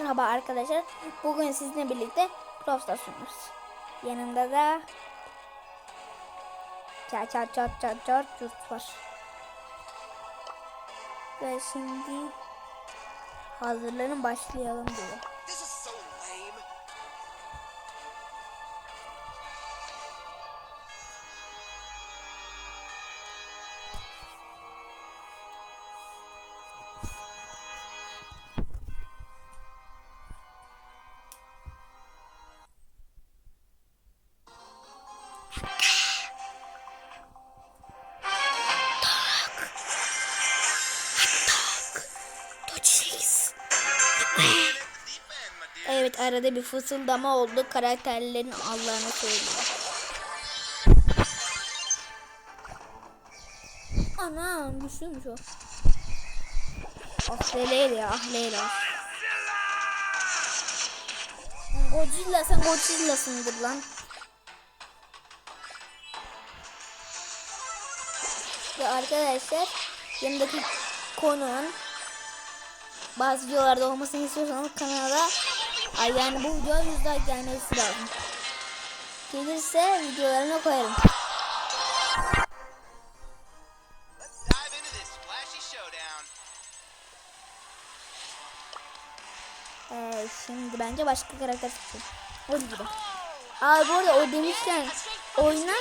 Merhaba arkadaşlar. Bugün sizinle birlikte Brawl Stars oynuyoruz. Yanında da çat çat çat çat çat çat var. Ve şimdi hazırlanın başlayalım diyor. Arada bir fısıldama oldu. Karakterlerin Allah'ını söylüyor. Anam düşüyormuş o. Ah Leyla ah Leyla. Godzilla sen Godzilla'sındır lan. Ve arkadaşlar yanındaki konunun bazı videolarda olmasını istiyorsanız kanala ay yani bu videoya yüz like gelmesi lazım. Gelirse videolarına koyarım. Ee, şimdi bence başka karakter seçelim. O gibi. Aa bu arada o demişken oyuna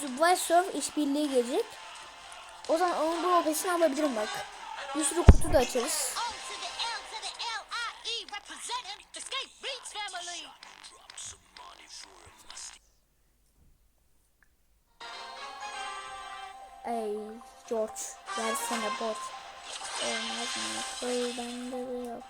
Subway Surf işbirliği gelecek. O zaman onun bu opesini alabilirim bak. Bir sürü kutu da açarız. Ey George versene borç. Olmaz mı? Koy bende de yok.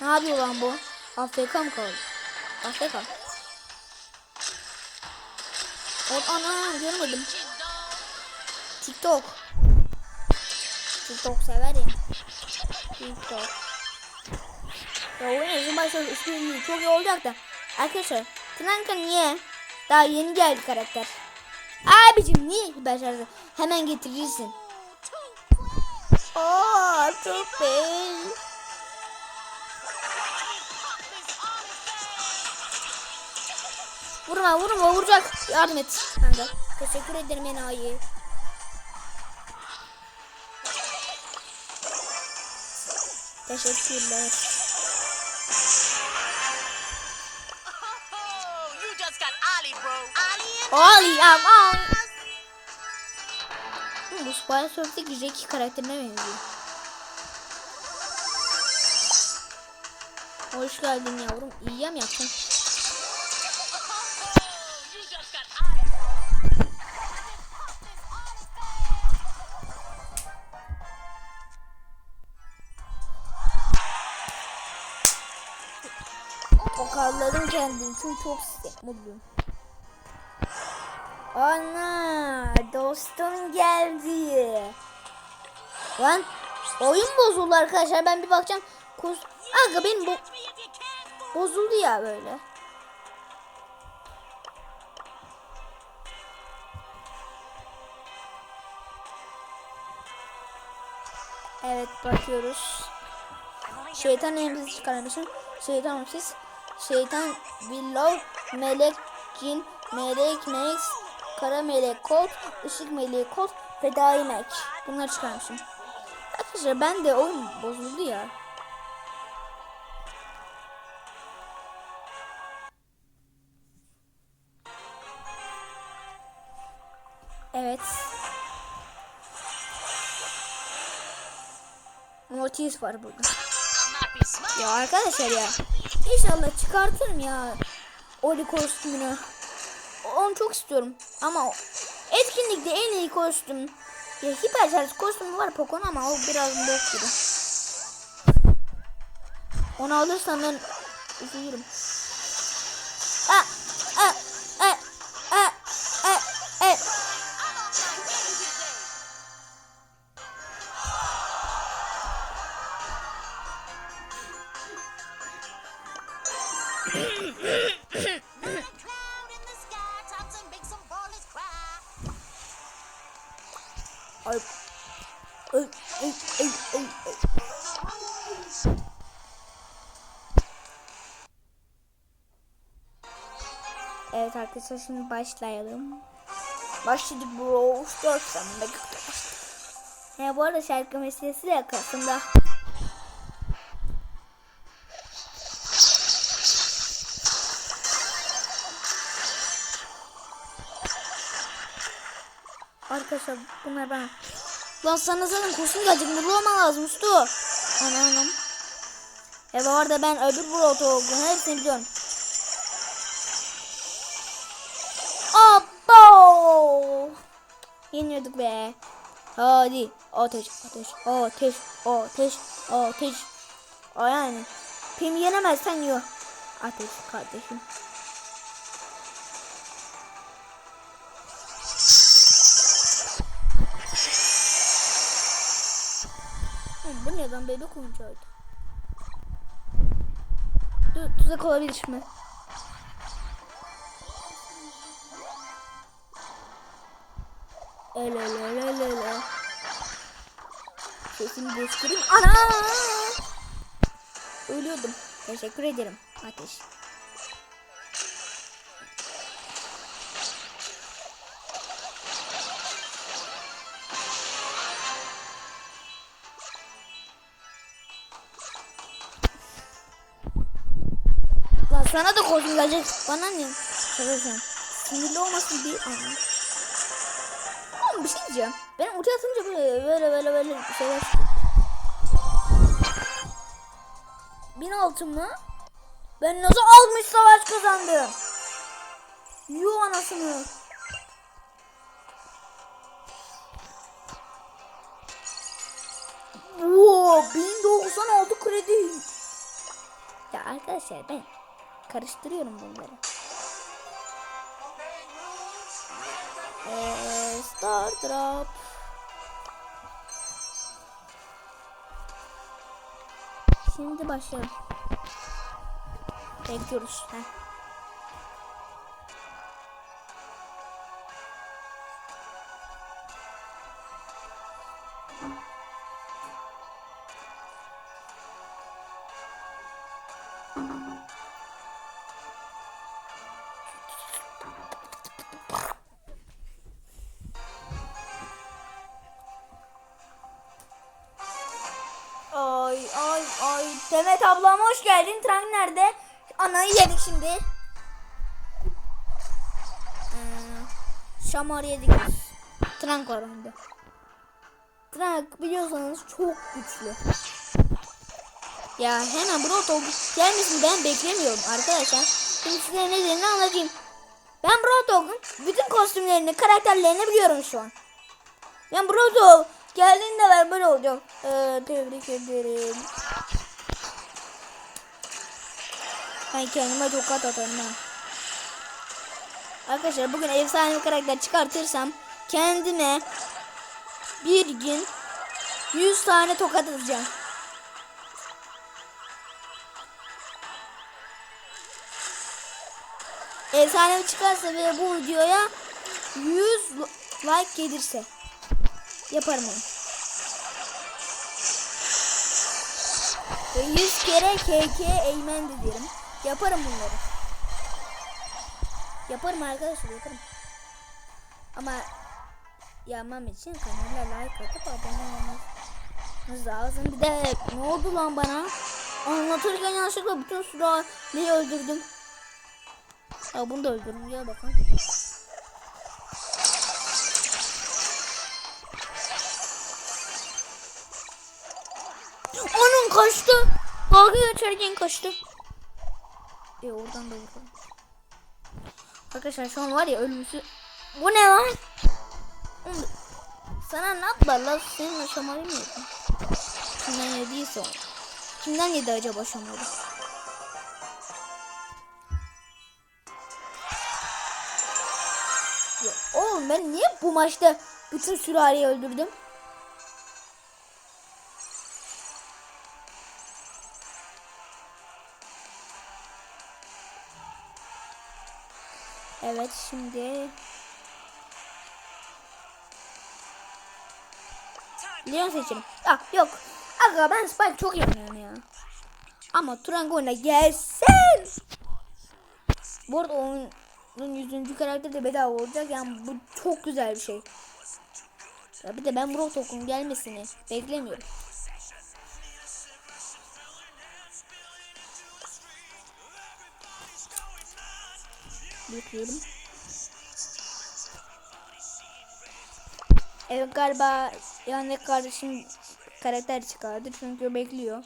Ne yapıyor lan bu? AFK mı kaldı? AFK. O ana görmedim. TikTok. TikTok sever ya. TikTok. Ya oyun uzun başladı. Üstünlüğü çok iyi olacak da. Arkadaşlar. Tınanka niye? Daha yeni geldi karakter. Abicim niye başardı? Hemen getirirsin. Aa, çok bey. Vurma vurma vuracak. Yardım et. Kanka. Teşekkür ederim enayi. Teşekkürler. Am al. Bu Spy Surf'teki Jackie karakterine benziyor. Hoş geldin yavrum. İyi mi yaptın? Tokalladım kendimi çünkü çok mutluyum. Ana dostum geldi. Lan oyun bozuldu arkadaşlar ben bir bakacağım. Kuz Aga benim fool. bozuldu ya böyle. Evet bakıyoruz. Şeytan elimizi çıkarmışım. Şeytan siz. Şeytan Willow, Melek Cin, Melek Max, Kara Melek Colt, Işık Meleği Colt, Fedai Mac. Bunları çıkarmışım. Arkadaşlar ben de oyun bozuldu ya. Evet. Mortis var burada. Ya arkadaşlar ya. İnşallah çıkartırım ya. Oli kostümünü. Onu çok istiyorum. Ama etkinlikte en iyi kostüm. Ya hiper şarj kostümü var Poco'nun ama o biraz bok gibi. Onu alırsam ben üzülürüm. Evet arkadaşlar şimdi başlayalım. Başladık bro. Dörtten Ya bu arada şarkı meselesi de yakasında. Arkadaşlar bunlar ben. Lan sana zaten kostüm gelecek. Mutlu olman lazım ustu. Ana anam. E bu arada ben öbür broto olduğunu hepsini biliyorum. Yeniyorduk be. Hadi. Ateş, ateş, ateş, ateş, ateş. O yani. Pim yenemezsen yiyor. Ateş kardeşim. Bu ne lan bebek oyuncağıydı. Dur tuzak olabilir mi? El el el el el el. Sesimi göstereyim. Ana! Ölüyordum. Teşekkür ederim. Ateş. Lan sana da gelecek. Bana ne? Söyleyeceğim. Sinirli olmasın bir anı. Bir şey diyeceğim. Ben ulti atınca böyle böyle böyle böyle şeyler. Bin altın mı? Ben nasıl almış savaş kazandım? Yuh anasını. Oo, 1096 kredi. Ya arkadaşlar ben karıştırıyorum bunları. Ee, Star Drop. Şimdi başlayalım. Bekliyoruz. Heh. Demet ablam hoş geldin. Trank nerede? Anayı yedik şimdi. Ee, şamar yedik. Trank var onda. Trank biliyorsanız çok güçlü. Ya hemen Broto gelmesin ben beklemiyorum arkadaşlar. Şimdi size nedenini anlatayım. Ben Brotog'un bütün kostümlerini, karakterlerini biliyorum şu an. Ben Broto geldiğinde ben böyle olacak. Ee, tebrik ederim. Ben kendime tokat atarım ha. Arkadaşlar bugün efsane bir karakter çıkartırsam kendime bir gün 100 tane tokat atacağım. Efsane çıkarsa ve bu videoya 100 like gelirse yaparım onu. Ve 100 kere KK Eymen de derim. Yaparım bunları. Yaparım arkadaşlar yaparım. Ama yapmam için kanala like atıp abone olmanız lazım. Bir de ne oldu lan bana? Anlatırken yanlışlıkla bütün sürahliyi öldürdüm. Ya bunu da öldürün gel bakalım. Onun kaçtı. Dalga geçerken kaçtı. E oradan da vuralım. Arkadaşlar şu an var ya ölümsü. Bu ne lan? Sana ne yaptılar lan? Senin şamarı mı yedin? Kimden yediyse o. Kimden yedi acaba şamarı? Ya oğlum ben niye bu maçta bütün sürariyi öldürdüm? Evet şimdi Leon seçerim. Ah yok. Aga ben Spike çok yapıyorum ya. Ama Trango'na gelsin. Bu arada oyunun 100. karakteri de bedava olacak. Yani bu çok güzel bir şey. Ya bir de ben Brock Tok'un gelmesini beklemiyorum. Bekliyorum. Evet galiba yani kardeşim karakter çıkardı çünkü bekliyor.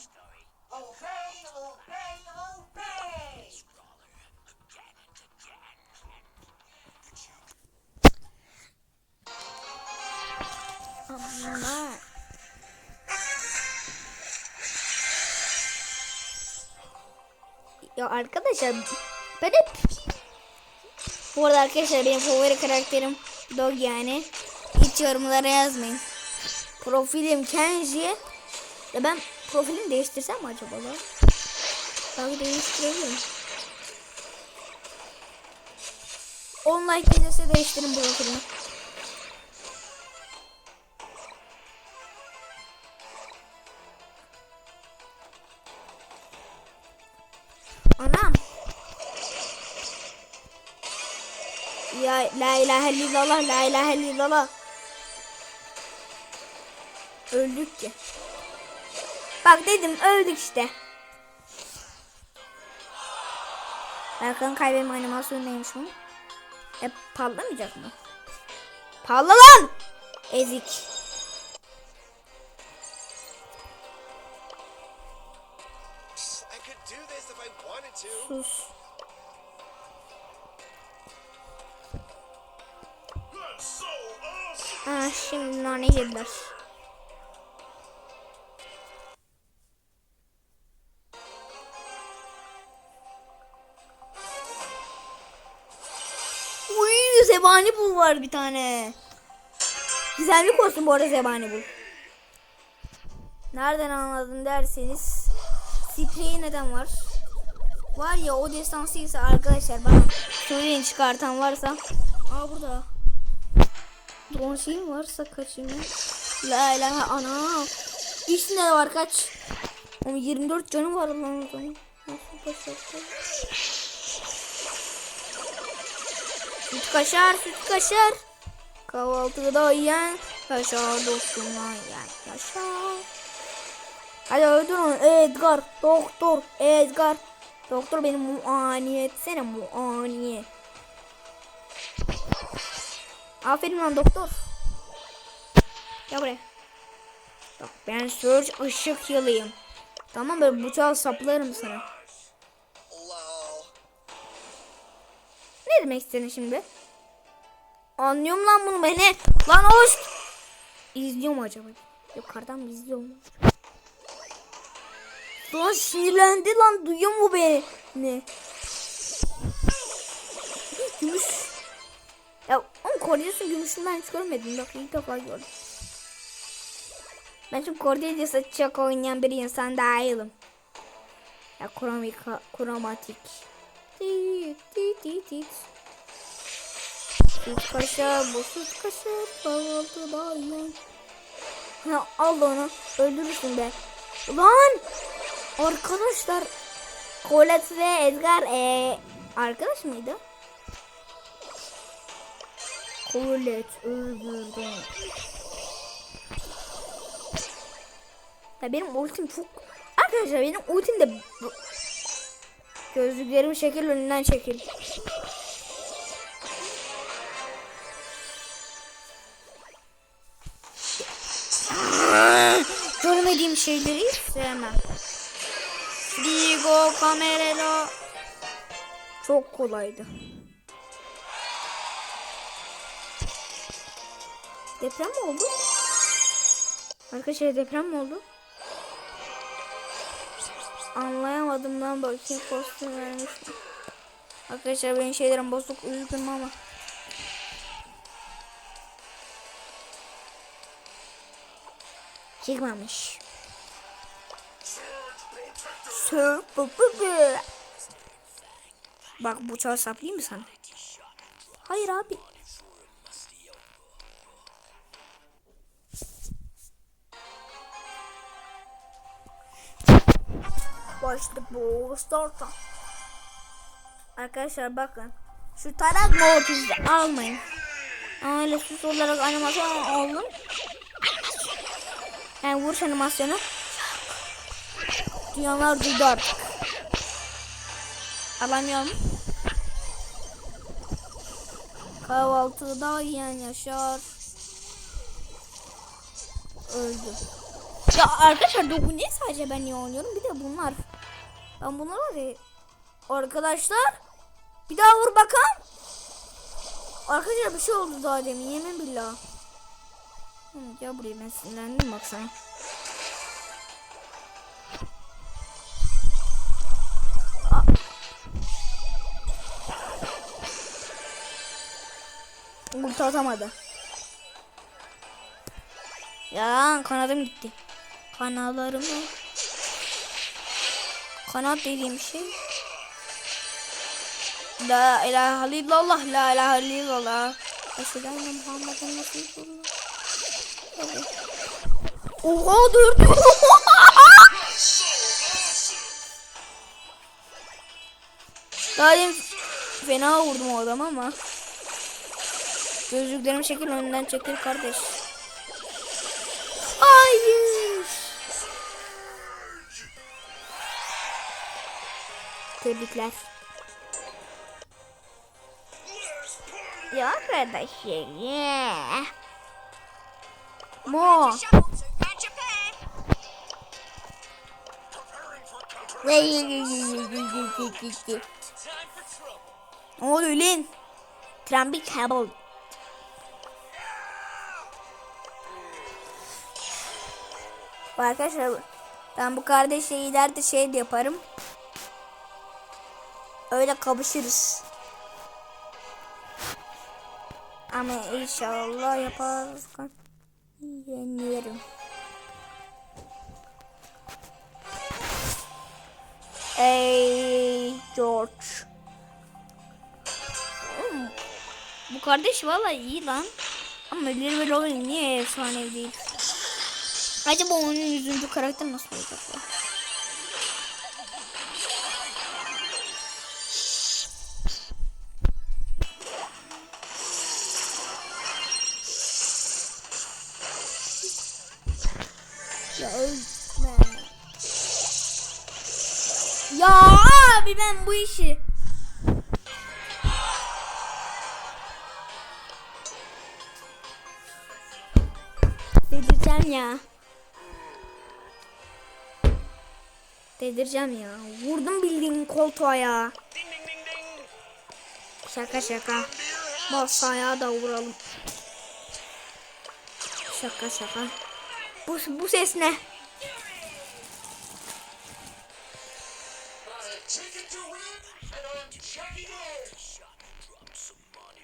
Ya arkadaşlar ben hep bu arada arkadaşlar benim favori karakterim Dog yani. Hiç yorumlara yazmayın. Profilim Kenji. Ya ben profilimi değiştirsem mi acaba lan? Belki değiştirebilirim. 10 like gelirse değiştirin profilimi. İlahe illallah la ilahe illallah. Öldük ki. Bak dedim öldük işte. Erkan kaybetme animasyonu neymiş bu? E patlamayacak mı? Patla lan! Ezik. Sus. Ha şimdi nane yediler. Uy zebani bul var bir tane. Güzellik olsun bu arada zebani bul. Nereden anladın derseniz spreyi neden var? Var ya o destansıysa arkadaşlar bana söyleyin çıkartan varsa. Aa burada. Şeyim varsa kaçayım. La ilahe ana. İçinde var kaç. Oğlum 24 canım var lan o zaman. Nasıl başlattı? Süt kaşar, süt kaşar. Kahvaltıda yiyen yaşar dostumla yiyen yaşar. Hadi öldür onu Edgar. Doktor Edgar. Doktor beni muayene etsene muayene. Aferin lan doktor. Gel buraya. Bak ben Surge ışık yılıyım. Tamam böyle bıçağı saplarım sana. Ne demek istedin şimdi? Anlıyorum lan bunu beni. Lan hoş. İzliyor mu acaba? Yukarıdan mı izliyor mu? Lan sinirlendi lan duyuyor mu beni? Gümüş. Ya Cordelius'un gümüşünü ben hiç görmedim. Bak ilk defa gördüm. Ben şimdi Cordelius'a çok oynayan bir insan değilim. Ya kromika, kromatik. Süt kaşar, bu süt kaşar, kahvaltıda yiyen. Ha, al onu, öldürürsün be. Lan! Arkadaşlar, Colette ve Edgar ee, arkadaş mıydı? Colette öldürdüm. Ya benim ultim çok... Arkadaşlar benim ultim de... Gözlüklerimi şekil önünden çekil. Görmediğim şeyleri hiç sevmem. Frigo, kamerelo. Çok kolaydı. Deprem mi oldu? Arkadaşlar deprem mi oldu? Anlayamadım lan bakayım kostüm vermiş mi? Arkadaşlar benim şeylerim bozuk üzgünüm ama. Çıkmamış. Bak bıçağı saplayayım mı sana? Hayır abi. Basketball starter. Arkadaşlar bakın. Şu tarak mortizi almayın. Sus olarak animasyon aldım. Yani vuruş animasyonu. Dünyalar duydu artık. Alamıyorum. Kahvaltıda yiyen yaşar. Öldü. Ya arkadaşlar doku niye sadece ben niye oynuyorum? Bir de bunlar. Ben bunlar var ya. Arkadaşlar. Bir daha vur bakalım. Arkadaşlar bir şey oldu daha demin yemin billah. Ya buraya ben sinirlendim baksana. Aa. Ulti atamadı. Ya kanadım gitti. Kanallarımı. Kanat dediğim şey. La ilahe illallah, la ilahe illallah. Eşhedü enne Muhammeden Resulullah. Hadi. Oha dördü. Daha demin fena vurdum o adamı ama. Gözlüklerimi çekil önünden çekil kardeş. Hayır. Tebrikler. Ya arkadaşlar ya. Mo. Ne oluyor lan? Trambik Cable. Arkadaşlar ben bu kardeşle ileride şey de yaparım. Öyle kapışırız. Ama inşallah yaparız. Yenirim. Ey George. Oğlum, Bu kardeş valla iyi lan. Ama ve Robin niye efsane değil? Acaba onun yüzüncü karakter nasıl olacak? Ya Ya abi ben bu işi Dedireceğim ya. Dedireceğim ya. Vurdum bildiğin koltuğa ya. Şaka şaka. Masaya da vuralım. Şaka şaka. Bu, bu ses ne?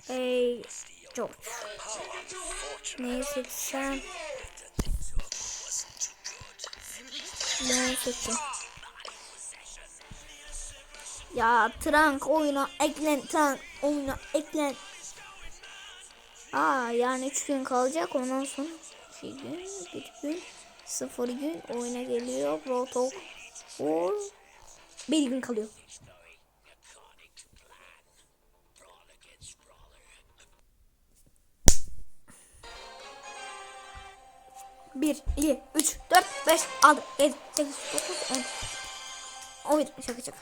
Hey George. Ne seçsem? Ne seçsem? Ya Trunk oyuna eklen, Trunk oyuna eklen. Aa yani 3 gün kalacak ondan sonra 2 gün, 1 gün, 0 gün oyuna geliyor. Protokol 1 gün kalıyor. Bir, iki, üç, dört, beş, altı, yedi, sekiz, dokuz, on. On bir, şaka şaka.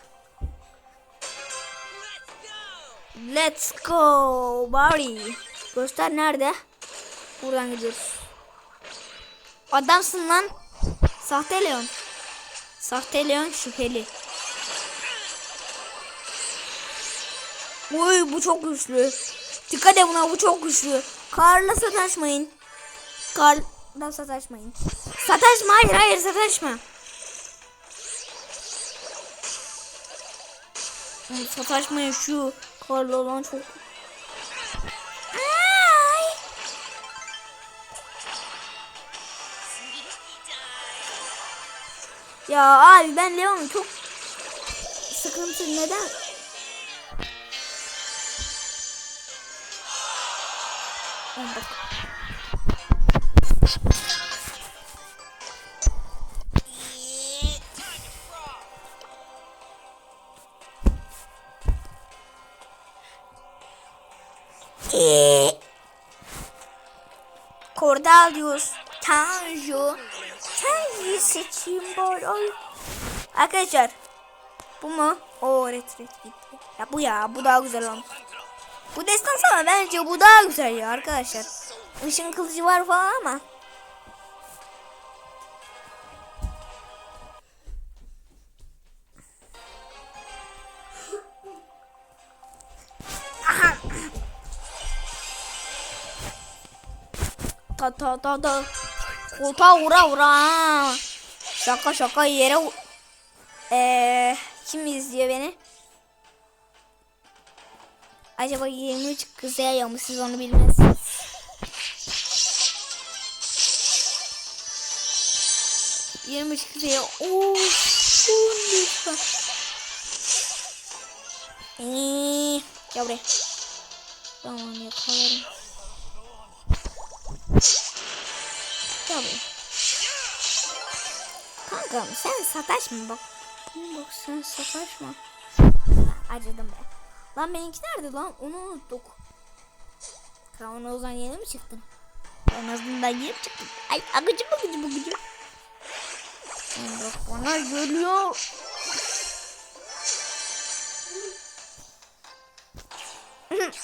Let's go Barry. Göster nerede? Buradan gidiyoruz. Adamsın lan. Sahte Leon. Sahte Leon şüpheli. Uy bu çok güçlü. Dikkat et buna bu çok güçlü. Karla sataşmayın. Karla sataşmayın. Sataşma hayır hayır sataşma. Oğlum Sataşmayın şu karla olan çok. Ay. Ya abi ben Leon çok sıkıntı neden? Bak. Arkadaşlar. Bu mu? O retret gitti. Ya bu ya. Bu daha güzel olmuş. Bu destans ama bence bu daha güzel ya arkadaşlar. Işın kılıcı var falan ama. Ta ta ta ta. Koltuğa vura vura. Şaka şaka yere Eee kim izliyor beni? Acaba 23 kızaya mı siz onu bilmezsiniz. Yirmi üç kızaya. Oo, lütfen. Eee, gel buraya. Tamam yakalarım. Gel buraya. Kankam sen sataşma bak. Bak sen sataşma. Acıdım be. Lan benimki nerede lan? Onu unuttuk. Kavanozdan yeni mi çıktın? Kavanozdan yeni mi çıktın? Ay agıcı bagıcı bagıcı. Bak bana geliyor.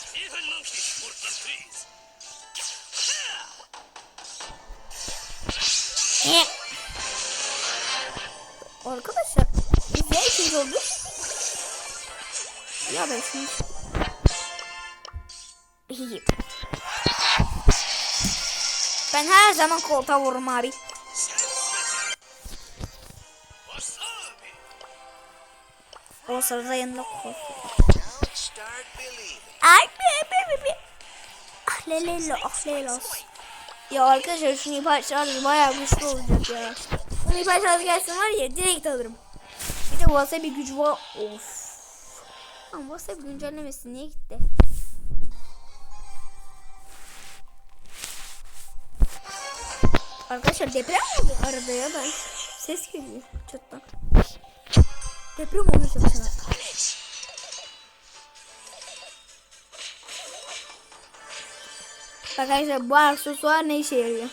Eh. Arkadaşlar biz ne ikinci olduk? Ya ben. İyi. Ben her zaman koltuğa vururum abi. O sırada yanında kol. Ay be be be be. Ah lelelo ah lelos. Ya arkadaşlar şunu şarjı bayağı güçlü olacak ya. Bunu şarjı gelsin var ya direkt alırım. Bir de wasabi gücü var. Of. Ama wasabi güncellemesi niye gitti? Arkadaşlar deprem mi oldu arada ya ben? Ses geliyor çattan. Deprem olmuş yoksa. Arkadaşlar bu aksesuar ne işe yarıyor?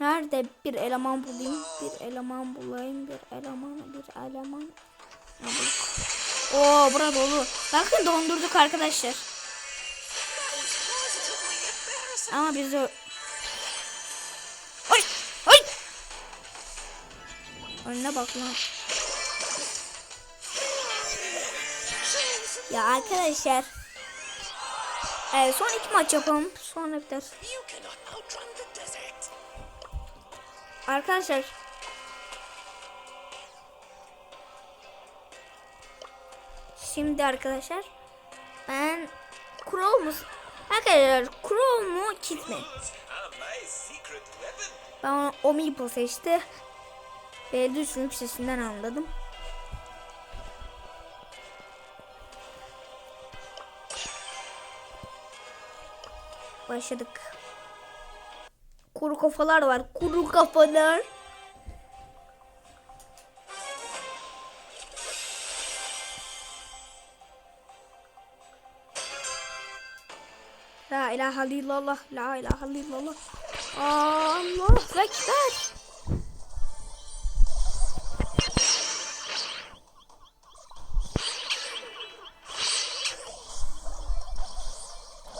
Nerede bir eleman bulayım, bir eleman bulayım, bir eleman, bir eleman. Oo burada dolu. Bakın dondurduk arkadaşlar. Ama biz de... Oy! Oy! Önüne bak lan. Ya arkadaşlar. Evet, son iki maç yapalım. Sonra biter. Arkadaşlar. Şimdi arkadaşlar. Ben Crow mu? Arkadaşlar Crow mu Kit mi? Ben o Meeple seçti. Ve düşünüp sesinden anladım. Başladık. Kuru kafalar var. Kuru kafalar. La ilahe illallah. La ilahe illallah. Allah ekber.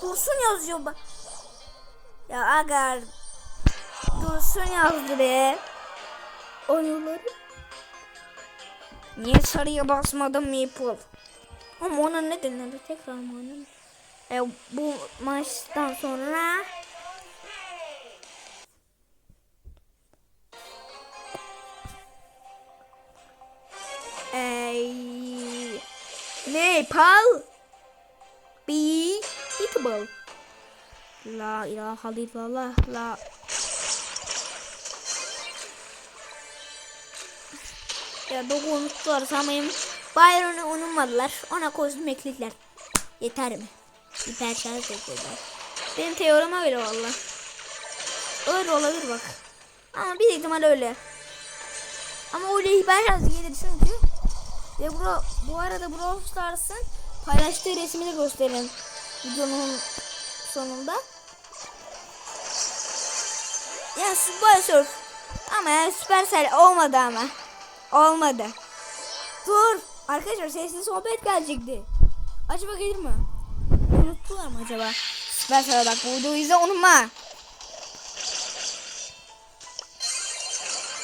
Dursun yazıyor bak. Ya agar Dursun yazdı be. Oyunları. Niye sarıya basmadım Maple? Ama ona ne denir? Tekrar mı oynanır? E, bu maçtan sonra Ey, Nepal Beatable La ilahe illallah La Ya doğru unuttular sanmayın Byron'u unutmadılar Ona kostüm eklediler Yeter mi? Hiper şarj eklediler Benim teorim öyle valla Öyle olabilir bak Ama bir ihtimal öyle Ama öyle hiper şarj gelir çünkü Ve bu, bu arada Brawl Stars'ın paylaştığı resmini gösterin videonun sonunda. Ben Subway Surf. Ama ya Supercell olmadı ama. Olmadı. Dur. Arkadaşlar sesli sohbet gelecekti. Acaba gelir mi? Unuttular mı acaba? Supercell'e bak bu videoyu izle unutma.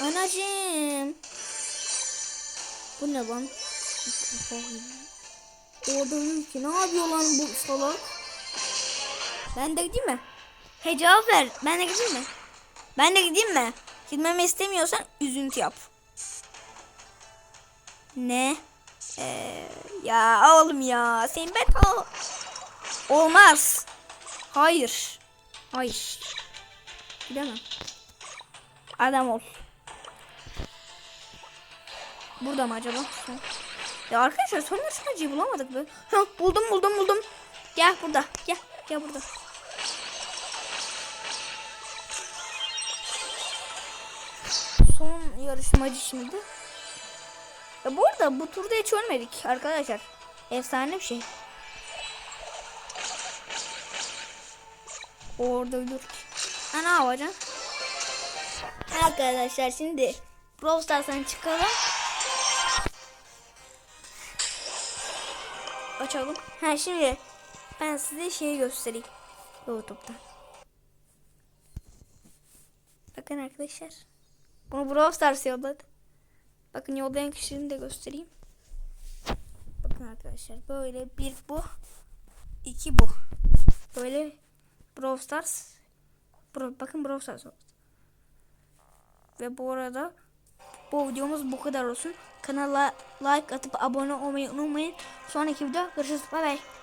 Anacığım. Bu ne lan? Orada ki ne yapıyor lan bu salak? Ben de gideyim mi? Hey cevap ver. Ben de gideyim mi? Ben de gideyim mi? Gitmemi istemiyorsan üzüntü yap. Ne? Ee, ya oğlum ya. Sen ben al. Olmaz. Hayır. Hayır. Gidemem. Adam ol. Burada mı acaba? Ya arkadaşlar sonra şu acıyı bulamadık mı? Ha, buldum buldum buldum. Gel burada. Gel. Gel burada. Son yarışmacı şimdi. Ya bu arada bu turda hiç ölmedik arkadaşlar. Efsane bir şey. Orada ölür. Ha ne yapacaksın? Arkadaşlar şimdi Brawl Stars'tan çıkalım. Açalım. Ha şimdi ben size şeyi göstereyim. YouTube'dan. Bakın arkadaşlar. Bunu Brawl Stars yolladı. Bakın yollayan kişiyi de göstereyim. Bakın arkadaşlar böyle bir bu. iki bu. Böyle Brawl Stars. Bro, bakın Brawl Stars. Ve bu arada bu videomuz bu kadar olsun. Kanala like atıp abone olmayı unutmayın. Sonraki video görüşürüz. Bay bay.